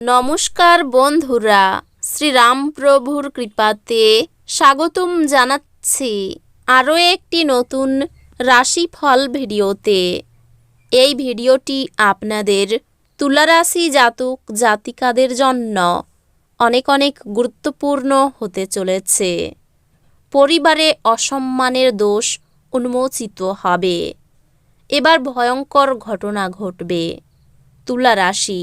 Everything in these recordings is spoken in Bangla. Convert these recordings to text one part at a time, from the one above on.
নমস্কার বন্ধুরা, শ্রীরামপ্রভুর কৃপাতে স্বাগতম জানাচ্ছি আরও একটি নতুন রাশিফল ভিডিওতে। এই ভিডিওটি আপনাদের তুলারাশি জাতক জাতিকাদের জন্য অনেক অনেক গুরুত্বপূর্ণ হতে চলেছে। পরিবারে অসম্মানের দোষ উন্মোচিত হবে। এবার ভয়ঙ্কর ঘটনা ঘটবে। তুলা রাশি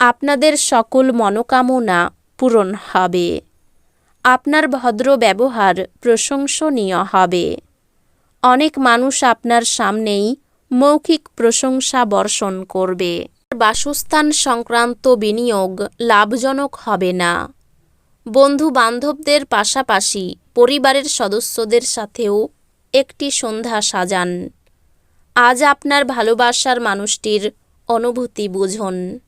আপনাদের সকল মনোকামনা পূরণ হবে। আপনার ভদ্র ব্যবহার প্রশংসনীয় হবে। অনেক মানুষ আপনার সামনেই মৌখিক প্রশংসা বর্ষণ করবে। বাসস্থান সংক্রান্ত বিনিয়োগ লাভজনক হবে না। বন্ধু বান্ধবদের পাশাপাশি পরিবারের সদস্যদের সাথেও একটি সন্ধ্যা সাজান। আজ আপনার ভালোবাসার মানুষটির অনুভূতি বুঝুন।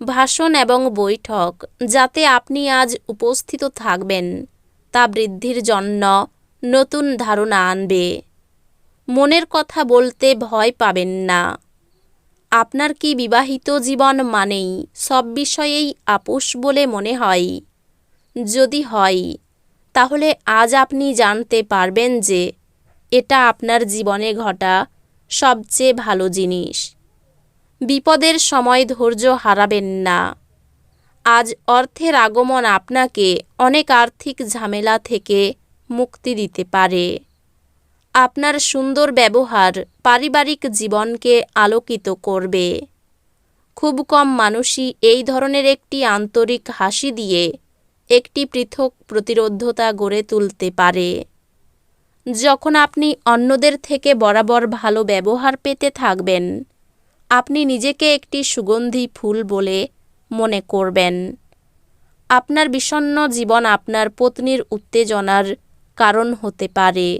ভাষণ এবং বৈঠক যাতে আপনি আজ উপস্থিত থাকবেন, তা বৃদ্ধির জন্য নতুন ধারণা আনবে। মনের কথা বলতে ভয় পাবেন না। আপনার কি বিবাহিত জীবন মানেই সব বিষয়েই আপোষ বলে মনে হয়? যদি হয়, তাহলে আজ আপনি জানতে পারবেন যে এটা আপনার জীবনে ঘটা সবচেয়ে ভালো জিনিস। বিপদের সময় ধৈর্য হারাবেন না। আজ অর্থের আগমন আপনাকে অনেক আর্থিক ঝামেলা থেকে মুক্তি দিতে পারে। আপনার সুন্দর ব্যবহার পারিবারিক জীবনকে আলোকিত করবে। খুব কম মানুষই এই ধরনের একটি আন্তরিক হাসি দিয়ে একটি পৃথক প্রতিরোধতা গড়ে তুলতে পারে। যখন আপনি অন্যদের থেকে বরাবর ভালো ব্যবহার পেতে থাকবেন আপনি নিজেকে একটি সুগন্ধি ফুল বলে মনে করবেন। আপনার বিষণ্ন জীবন আপনার পত্নীর উত্তেজনার কারণ হতে পারে।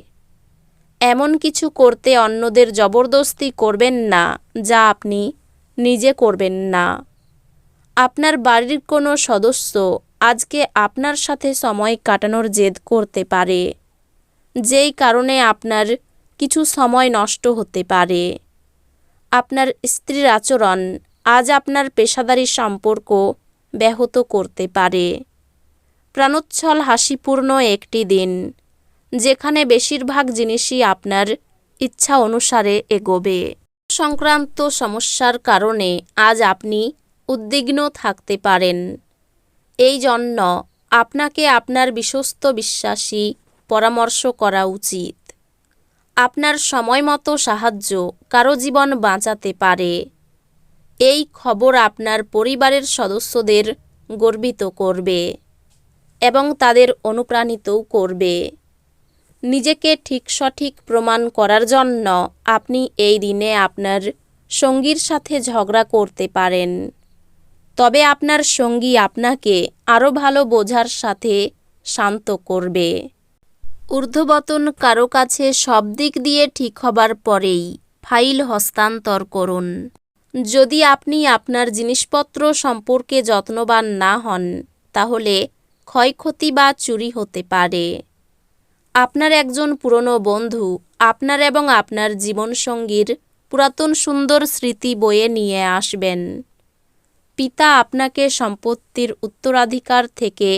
এমন কিছু করতে অন্যদের জবরদস্তি করবেন না, যা আপনি নিজে করবেন না। আপনার বাড়ির কোনো সদস্য আজকে আপনার সাথে সময় কাটানোর জেদ করতে পারে, যেই কারণে আপনার কিছু সময় নষ্ট হতে পারে। আপনার স্ত্রীর আচরণ আজ আপনার পেশাদারি সম্পর্ক ব্যাহত করতে পারে। প্রাণোচ্ছল হাসিপূর্ণ একটি দিন, যেখানে বেশিরভাগ জিনিসই আপনার ইচ্ছা অনুসারে এগোবে। সংক্রান্ত সমস্যার কারণে আজ আপনি উদ্বিগ্ন থাকতে পারেন। এই জন্য আপনাকে আপনার বিশ্বস্ত বিশ্বাসী পরামর্শ করা উচিত। আপনার সময় মতো সাহায্য কারও জীবন বাঁচাতে পারে। এই খবর আপনার পরিবারের সদস্যদের গর্বিত করবে এবং তাদের অনুপ্রাণিতও করবে। নিজেকে ঠিক সঠিক প্রমাণ করার জন্য আপনি এই দিনে আপনার সঙ্গীর সাথে ঝগড়া করতে পারেন। তবে আপনার সঙ্গী আপনাকে আরও ভালো বোঝার সাথে শান্ত করবে। ঊর্ধ্ববতন কারও কাছে সব দিক দিয়ে ঠিক হবার পরেই ফাইল হস্তান্তর করুন। যদি আপনি আপনার জিনিসপত্র সম্পর্কে যত্নবান না হন, তাহলে ক্ষয়ক্ষতি বা চুরি হতে পারে। আপনার একজন পুরনো বন্ধু আপনার এবং আপনার জীবনসঙ্গীর পুরাতন সুন্দর স্মৃতি বয়ে নিয়ে আসবেন। পিতা আপনাকে সম্পত্তির উত্তরাধিকার থেকে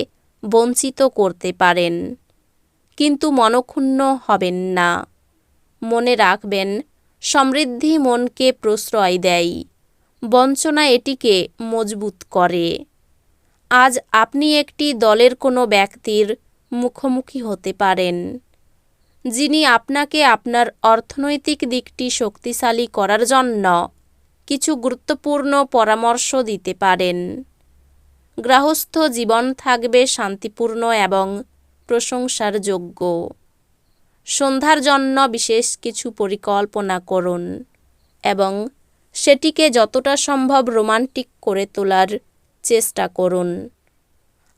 বঞ্চিত করতে পারেন। কিন্তু মনক্ষুণ্ণ হবেন না। মনে রাখবেন, সমৃদ্ধি মনকে প্রশ্রয় দেয়, বঞ্চনা এটিকে মজবুত করে। আজ আপনি একটি দলের কোনো ব্যক্তির মুখোমুখি হতে পারেন, যিনি আপনাকে আপনার অর্থনৈতিক দিকটি শক্তিশালী করার জন্য কিছু গুরুত্বপূর্ণ পরামর্শ দিতে পারেন। গৃহস্থ জীবন থাকবে শান্তিপূর্ণ এবং প্রশংসার যোগ্য। সন্ধ্যার জন্য বিশেষ কিছু পরিকল্পনা করুন এবং সেটিকে যতটা সম্ভব রোমান্টিক করে তোলার চেষ্টা করুন।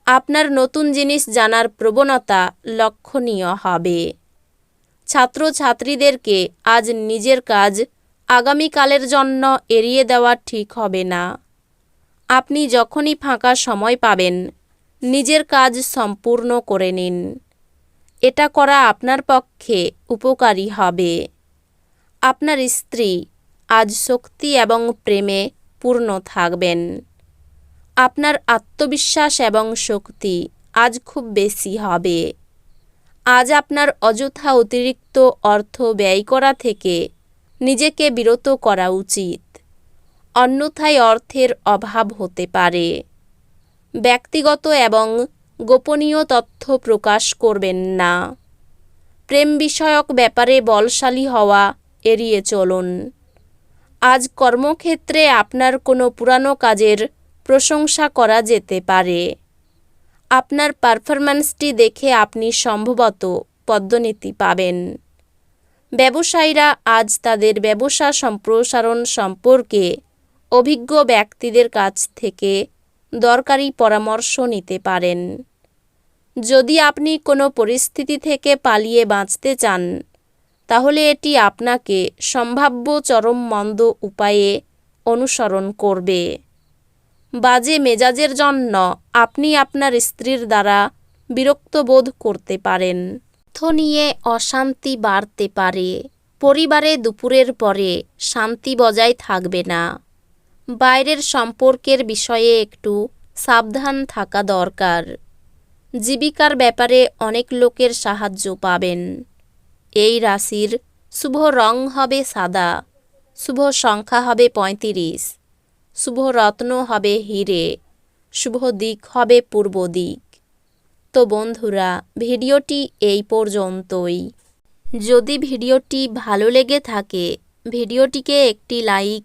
আপনার নতুন জিনিস জানার প্রবণতা লক্ষণীয় হবে। ছাত্রছাত্রীদেরকে আজ নিজের কাজ আগামীকালের জন্য এড়িয়ে দেওয়া ঠিক হবে না। আপনি যখনই ফাঁকা সময় পাবেন নিজের কাজ সম্পূর্ণ করে নিন। এটা করা আপনার পক্ষে উপকারী হবে। আপনার স্ত্রী আজ শক্তি এবং প্রেমে পূর্ণ থাকবেন। আপনার আত্মবিশ্বাস এবং শক্তি আজ খুব বেশি হবে। আজ আপনার অযথা অতিরিক্ত অর্থ ব্যয় করা থেকে নিজেকে বিরত করা উচিত। অন্যথায় অর্থের অভাব হতে পারে। ব্যক্তিগত এবং গোপনীয় তথ্য প্রকাশ করবেন না। প্রেম বিষয়ক ব্যাপারে বলশালী হওয়া এড়িয়ে চলুন। আজ কর্মক্ষেত্রে আপনার কোনো পুরানো কাজের প্রশংসা করা যেতে পারে। আপনার পারফরম্যান্সটি দেখে আপনি সম্ভবত পদ্মনীতি পাবেন। ব্যবসায়ীরা আজ তাদের ব্যবসা সম্প্রসারণ সম্পর্কে অভিজ্ঞ ব্যক্তিদের কাছ থেকে দরকারি পরামর্শ নিতে পারেন। যদি আপনি কোনো পরিস্থিতি থেকে পালিয়ে বাঁচতে চান, তাহলে এটি আপনাকে সম্ভাব্য চরম মন্দ উপায়ে অনুসরণ করবে। বাজে মেজাজের জন্য আপনি আপনার স্ত্রীর দ্বারা বিরক্ত বোধ করতে পারেন। অর্থ নিয়ে অশান্তি বাড়তে পারে। পরিবারে দুপুরের পরে শান্তি বজায় থাকবে না। বাইরের সম্পর্কের বিষয়ে একটু সাবধান থাকা দরকার। জীবিকার ব্যাপারে অনেক লোকের সাহায্য পাবেন। এই রাশির শুভ রং হবে সাদা, শুভ সংখ্যা হবে পঁয়ত্রিশ, শুভ রত্ন হবে হিরে, শুভ দিক হবে পূর্ব দিক। তো বন্ধুরা, ভিডিওটি এই পর্যন্তই। যদি ভিডিওটি ভালো লেগে থাকে, ভিডিওটিকে একটি লাইক